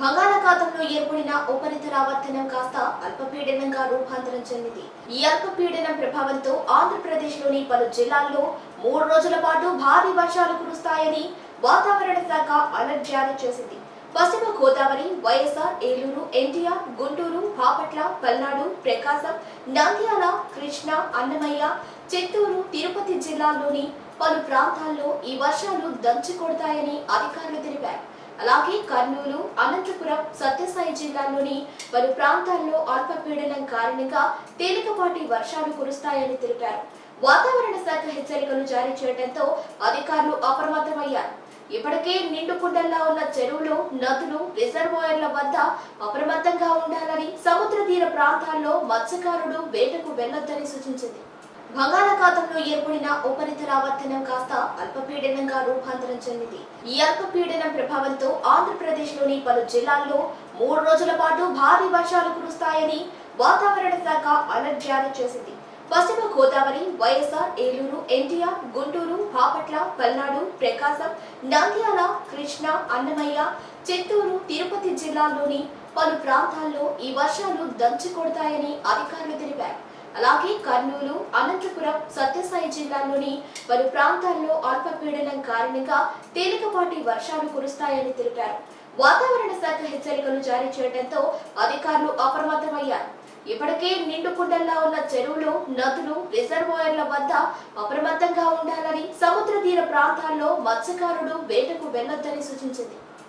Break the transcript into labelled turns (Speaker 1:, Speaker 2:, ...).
Speaker 1: బంగాళాఖాతంలో ఏర్పడిన ఉపరితల ఆవర్తనం కాస్త అల్పపీడనంగా రూపాంతరం చెందింది. ఈ అల్పపీడనం ప్రభావంతో ఆంధ్రప్రదేశ్లోని పలు జిల్లాల్లో మూడు రోజుల పాటు భారీ వర్షాలు కురుస్తాయని వాతావరణ శాఖ అలర్ట్ జారీ చేసింది. పశ్చిమ గోదావరి వైఎస్ఆర్ ఏలూరు ఎన్టీఆర్ గుంటూరు బాపట్ల పల్నాడు ప్రకాశం నంద్యాల కృష్ణ అన్నమయ్య చిత్తూరు తిరుపతి జిల్లాల్లోని పలు ప్రాంతాల్లో ఈ వర్షాలు దంచి కొడతాయని అధికారులు తెలిపారు. అలాగే కర్నూలు అనంతపురం సత్యసాయి జిల్లాల్లోని పలు ప్రాంతాల్లో అల్పపీడనం కారణంగా తేలికపాటి వర్షాలు కురుస్తాయని తెలిపారు. వాతావరణ శాఖ హెచ్చరికలు జారీ చేయడంతో అధికారులు అప్రమత్తమయ్యారు. ఇప్పటికే నిండుకుండల్లా ఉన్న చెరువులు నదులు రిజర్వాయర్ల వద్ద అప్రమత్తంగా ఉండాలని సముద్ర తీర ప్రాంతాల్లో మత్స్యకారులు వేటకు వెళ్ళొద్దని సూచించింది. బంగాళాఖాతంలో ఏర్పడిన ఉపరితల ఆవర్తనం కాస్త అల్పపీడనంగా రూపాంతరం చెందింది. ఈ అల్పపీడనం ప్రభావంతో ఆంధ్రప్రదేశ్లోని పలు జిల్లాల్లో మూడు రోజుల పాటు భారీ వర్షాలు కురుస్తాయని వాతావరణ శాఖ అలర్ట్ జారీ చేసింది. పశ్చిమ గోదావరి వైఎస్ఆర్ ఏలూరు ఎన్టీఆర్ గుంటూరు బాపట్ల పల్నాడు ప్రకాశం నంద్యాల కృష్ణ అన్నమయ్య చిత్తూరు తిరుపతి జిల్లాల్లోని పలు ప్రాంతాల్లో ఈ వర్షాలు దంచి కొడతాయని అధికారులు తెలిపారు. అలాగే కర్నూలు అనంతపురం సత్యసాయి జిల్లాల్లోని పలు ప్రాంతాల్లో అల్పపీడనం కారణంగా తేలికపాటి వర్షాలు కురుస్తాయని తెలిపారు. వాతావరణ శాఖ హెచ్చరికలు జారీ చేయడంతో అధికారులు అప్రమత్తమయ్యారు. ఇప్పటికే నిండు కుండల్లా ఉన్న చెరువులు నదులు రిజర్వాయర్ల వద్ద అప్రమత్తంగా ఉండాలని సముద్ర తీర ప్రాంతాల్లో మత్స్యకారులు వేటకు వెళ్ళొద్దని సూచించింది.